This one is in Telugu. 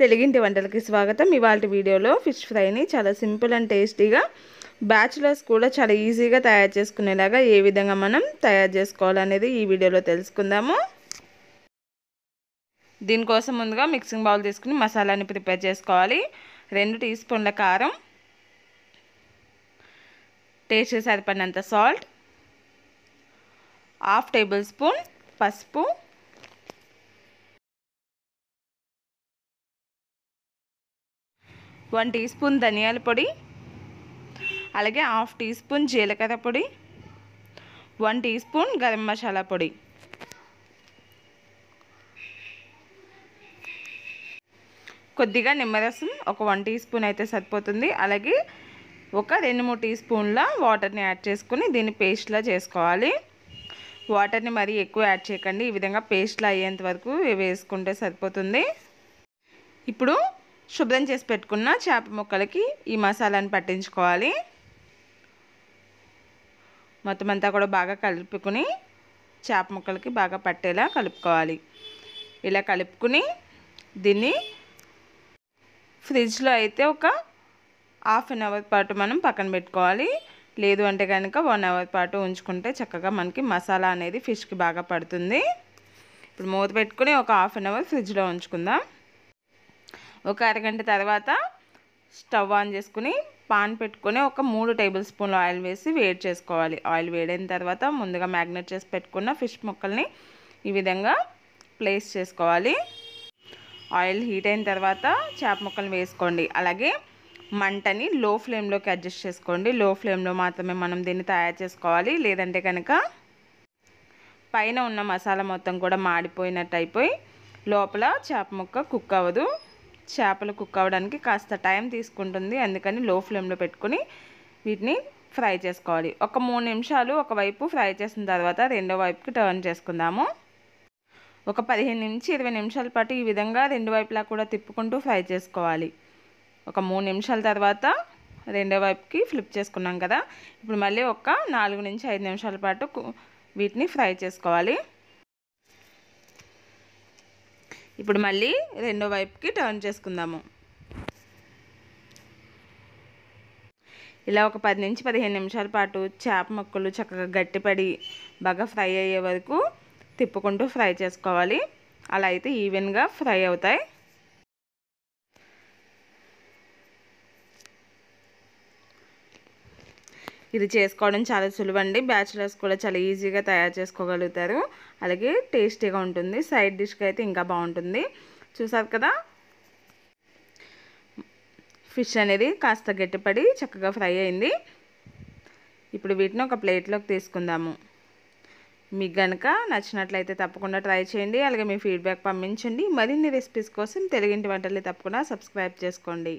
తెలుగింటి వంటలకి స్వాగతం. ఇవాళ వీడియోలో ఫిష్ ఫ్రైని చాలా సింపుల్ అండ్ టేస్టీగా బ్యాచులర్స్ కూడా చాలా ఈజీగా తయారు చేసుకునేలాగా ఏ విధంగా మనం తయారు చేసుకోవాలనేది ఈ వీడియోలో తెలుసుకుందాము. దీనికోసం ముందుగా మిక్సింగ్ బౌల్ తీసుకుని మసాలాని ప్రిపేర్ చేసుకోవాలి. రెండు టీ స్పూన్ల కారం టేస్ట్ సరిపడినంత సాల్ట్ హాఫ్ టేబుల్ స్పూన్ పసుపు వన్ టీ స్పూన్ ధనియాల పొడి అలాగే హాఫ్ టీ స్పూన్ జీలకర్ర పొడి one teaspoon garam masala పొడి. కొద్దిగా నిమ్మరసం ఒక వన్ టీ స్పూన్ అయితే సరిపోతుంది. అలాగే ఒక రెండు మూడు టీ స్పూన్ల వాటర్ని యాడ్ చేసుకుని దీన్ని పేస్ట్లా చేసుకోవాలి. వాటర్ని మరీ ఎక్కువ యాడ్ చేయకండి. ఈ విధంగా పేస్ట్లా అయ్యేంత వరకు వేసుకుంటే సరిపోతుంది. ఇప్పుడు శుభ్రం చేసి పెట్టుకున్న చేప ముక్కలకి ఈ మసాలాని పట్టించుకోవాలి. మొత్తం అంతా కూడా బాగా కలుపుకుని చేప ముక్కలకి బాగా పట్టేలా కలుపుకోవాలి. ఇలా కలుపుకుని దీన్ని ఫ్రిడ్జ్లో అయితే ఒక హాఫ్ అన్ అవర్ పాటు మనం పక్కన పెట్టుకోవాలి. లేదు అంటే కనుక వన్ అవర్ పాటు ఉంచుకుంటే చక్కగా మనకి మసాలా అనేది ఫిష్కి బాగా పడుతుంది. ఇప్పుడు మూత పెట్టుకుని ఒక హాఫ్ అన్ అవర్ ఫ్రిడ్జ్లో ఉంచుకుందాం. ఒక అరగంట తర్వాత స్టవ్ ఆన్ చేసుకుని పాన్ పెట్టుకొని ఒక మూడు టేబుల్ స్పూన్లు ఆయిల్ వేసి వేడి చేసుకోవాలి. ఆయిల్ వేడైన తర్వాత ముందుగా మ్యాగ్నెట్ చేసి పెట్టుకున్న ఫిష్ ముక్కల్ని ఈ విధంగా ప్లేస్ చేసుకోవాలి. ఆయిల్ హీట్ అయిన తర్వాత చేప ముక్కలు వేసుకోండి. అలాగే మంటని లో ఫ్లేమ్లోకి అడ్జస్ట్ చేసుకోండి. లో ఫ్లేమ్లో మాత్రమే మనం దీన్ని తయారు చేసుకోవాలి. లేదంటే కనుక పైన ఉన్న మసాలా మొత్తం కూడా మాడిపోయినట్టు అయిపోయి లోపల చేప ముక్క కుక్ అవ్వదు. చేపలు కుక్ అవ్వడానికి కాస్త టైం తీసుకుంటుంది. అందుకని లో ఫ్లేమ్లో పెట్టుకుని వీటిని ఫ్రై చేసుకోవాలి. ఒక మూడు నిమిషాలు ఒకవైపు ఫ్రై చేసిన తర్వాత రెండో వైపుకి టర్న్ చేసుకుందాము. ఒక పదిహేను నుంచి ఇరవై నిమిషాల పాటు ఈ విధంగా రెండు వైపులా కూడా తిప్పుకుంటూ ఫ్రై చేసుకోవాలి. ఒక మూడు నిమిషాల తర్వాత రెండో వైపుకి ఫ్లిప్ చేసుకున్నాం కదా. ఇప్పుడు మళ్ళీ ఒక నాలుగు నుంచి ఐదు నిమిషాల పాటు వీటిని ఫ్రై చేసుకోవాలి. ఇప్పుడు మళ్ళీ రెండో వైపుకి టర్న్ చేసుకుందాము. ఇలా ఒక పది నుంచి పదిహేను నిమిషాల పాటు చేప ముక్కలు చక్కగా గట్టిపడి బాగా ఫ్రై అయ్యే వరకు తిప్పుకుంటూ ఫ్రై చేసుకోవాలి. అలా అయితే ఈవెన్గా ఫ్రై అవుతాయి. ఇది చేసుకోవడం చాలా సులువండి. బ్యాచిలర్స్ కూడా చాలా ఈజీగా తయారు చేసుకోగలుగుతారు. అలాగే టేస్టీగా ఉంటుంది. సైడ్ డిష్కి అయితే ఇంకా బాగుంటుంది. చూసారు కదా? ఫిష్ అనేది కాస్త గట్టిపడి చక్కగా ఫ్రై అయింది. ఇప్పుడు వీటిని ఒక ప్లేట్లోకి తీసుకుందాము. మీకు కనుక నచ్చినట్లయితే తప్పకుండా ట్రై చేయండి. అలాగే మీ ఫీడ్బ్యాక్ పంపించండి. మరిన్ని రెసిపీస్ కోసం తెలుగింటి వంటలు తప్పకుండా సబ్స్క్రైబ్ చేసుకోండి.